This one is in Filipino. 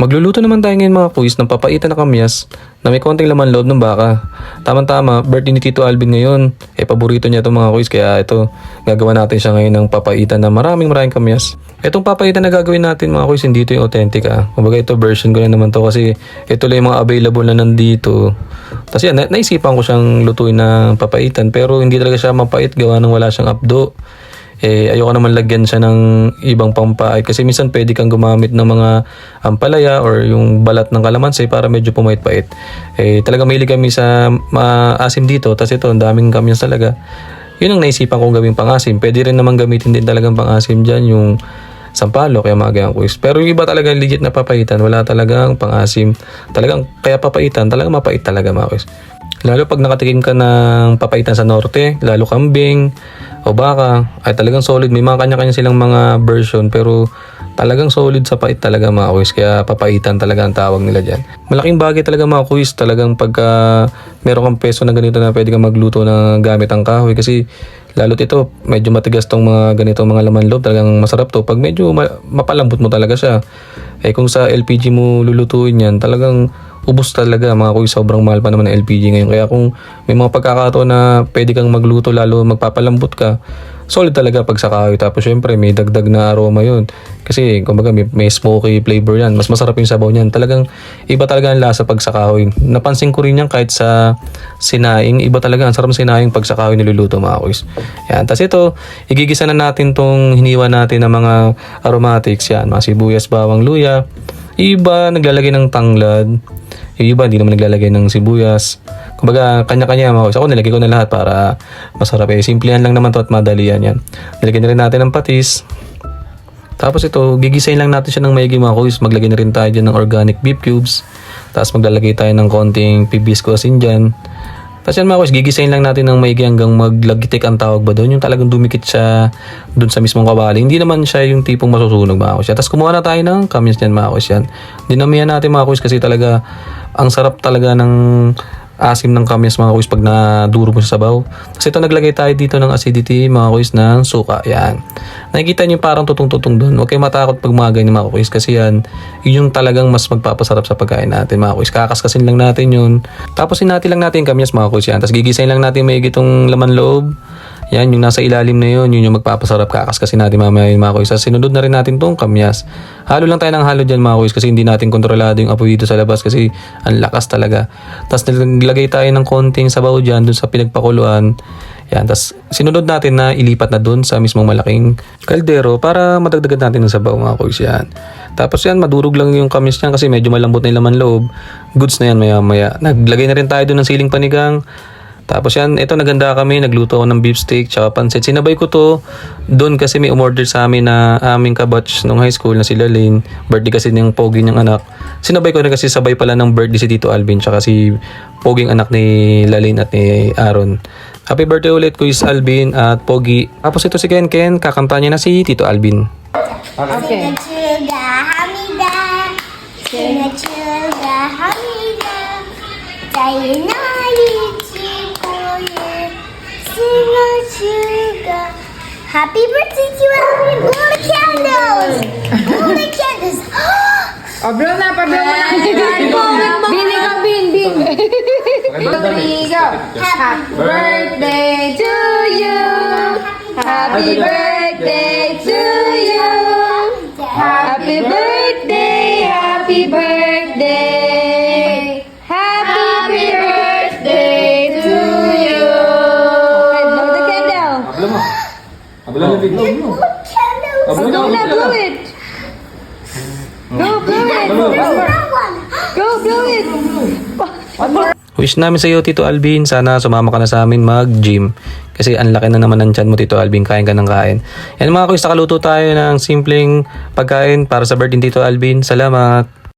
Magluluto naman tayo ngayon mga kuis ng papaitan na kamyas na may konting laman loob ng baka. Tama-tama, birthday ni Tito Alvin ngayon. Eh, paborito niya itong mga kuis kaya ito, gagawa natin siya ngayon ng papaitan na maraming maraming kamyas. Itong papaitan na gagawin natin mga kuis, hindi ito yung authentic ah. Kumbaga ito version ko na naman to kasi ito lang yung mga available na nandito. Tapos yan, na- naisipan ko siyang lutuin ng papaitan pero hindi talaga siya mapait gawa ng wala siyang abdo eh ayoko naman lagyan siya ng ibang pampait kasi minsan pwede kang gumamit ng mga ampalaya or yung balat ng kalamansi para medyo pumait-pait. Eh talaga mahilig kami sa maasim dito tapos ito ang daming kamyas talaga. Yun ang naisipan kong gawing pangasim. Pwede rin naman gamitin din talagang pangasim dyan yung sampalo kaya mga ganyan quiz. Pero yung iba talaga legit na papaitan, wala talagang pangasim. Talagang kaya papaitan, talagang mapait talaga mga quiz. Lalo pag nakatikim ka ng papaitan sa norte, lalo kambing o baka, ay talagang solid. May mga kanya-kanya silang mga version pero talagang solid sa pait talaga mga quiz. Kaya papaitan talaga ang tawag nila dyan. Malaking bagay talaga mga quiz. Talagang pagka meron kang peso na ganito na pwede kang magluto na gamit ang kahoy. Kasi lalo't ito, medyo matigas tong mga ganito mga laman loob. Talagang masarap to. Pag medyo ma- mapalambot mo talaga siya. Eh kung sa LPG mo lulutuin yan, talagang ubos talaga mga kuy sobrang mahal pa naman ng LPG ngayon. Kaya kung may mga pagkakataon na pwede kang magluto lalo magpapalambot ka solid talaga pag sa kahoy. Tapos syempre may dagdag na aroma yun. Kasi kumbaga may, may smoky flavor yan. Mas masarap yung sabaw niyan. Talagang iba talaga ang lasa pag sa kahoy. Napansin ko rin yan kahit sa sinaing. Iba talaga. Ang sarap ng sinaing pag sa kahoy niluluto mga kuys yan. Tapos ito igigisa na natin tong hiniwa natin ng mga aromatics. Yan. Mga sibuyas bawang luya iba naglalagay ng tanglad yung iba hindi naman naglalagay ng sibuyas. Kumbaga, kanya-kanya mga kuys. Ako nilagay ko na lahat para masarap eh. Simplihan lang naman to at madalian yan. Nilagay na rin natin ng patis. Tapos ito, gigisayin lang natin siya ng maigi mga. Maglagay na rin tayo dyan ng organic beef cubes. Tapos maglalagay tayo ng konting pibisco asin dyan. Tapos yan mga kuys, gigisayin lang natin ng maigi hanggang maglagitik ang tawag ba doon. Yung talagang dumikit siya doon sa mismong kawali. Hindi naman siya yung tipong masusunog mga kuys. Tapos kumuha na tayo ng kamyas niyan mga kuys yan. Dinamihan natin mga kuys kasi talaga ang sarap talaga ng asim ng kamyas mga kuys pag naduro mo sa sabaw. Kasi ito naglagay tayo dito ng acidity mga kuys ng suka. Yan. Nakikita niyo parang tutong-tutong doon. Huwag kayong matakot pag mga ganyan mga kuys kasi yan yun yung talagang mas magpapasarap sa pagkain natin mga kuys. Kakaskasin lang natin yun. Tapos sinati lang natin kamyas mga kuys yan. Tapos gigisayin lang natin may itong laman loob. Yan, yung nasa ilalim na yun, yun yung magpapasarap kakaskasin natin mamaya yung mga kuys. Sa sinunod na rin natin tong kamyas. Halo lang tayo ng halo dyan mga kuys kasi hindi natin kontrolado yung apoy dito sa labas kasi ang lakas talaga. Tapos naglagay tayo ng konting sabaw dyan dun sa pinagpakuluan. Yan, tapos sinunod natin na ilipat na dun sa mismong malaking kaldero para madagdagan natin ng sabaw mga kuys yan. Tapos yan, madurog lang yung kamis niyan kasi medyo malambot na yung laman loob. Goods na yan maya maya. Naglagay na rin tayo dun ng siling panigang. Tapos yan, ito naganda kami, nagluto ako ng beef steak tsaka pancit. Sinabay ko to doon kasi may umorder sa amin na aming kabatch nung high school na si Lalaine. Birthday kasi ng pogi niyang anak. Sinabay ko rin kasi sabay pala ng birthday si Tito Alvin tsaka si poging anak ni Lalaine at ni Aaron. Happy birthday ulit Kuis Alvin at Pogi. Tapos ito si Ken Ken, kakanta niya na si Tito Alvin. Okay. Hamida, Happy birthday to Alvin! Blow the candles! Blow the candles! O, blow na, pa-blow mo na. Bin, ikaw, bin, bin. Three, go. Happy birthday to you. Happy birthday Ablo mo, big Blow candles! Oh, blow na, blow it. Go, blow it. Go, blow it. Wish namin sa iyo, Tito Alvin, sana sumama ka na sa amin mag-gym. Kasi ang laki na naman ng tiyan mo, Tito Alvin. Kain ka ng kain. Yan mga kuys, nakaluto tayo ng simpleng pagkain para sa birthday ni Tito Alvin. Salamat!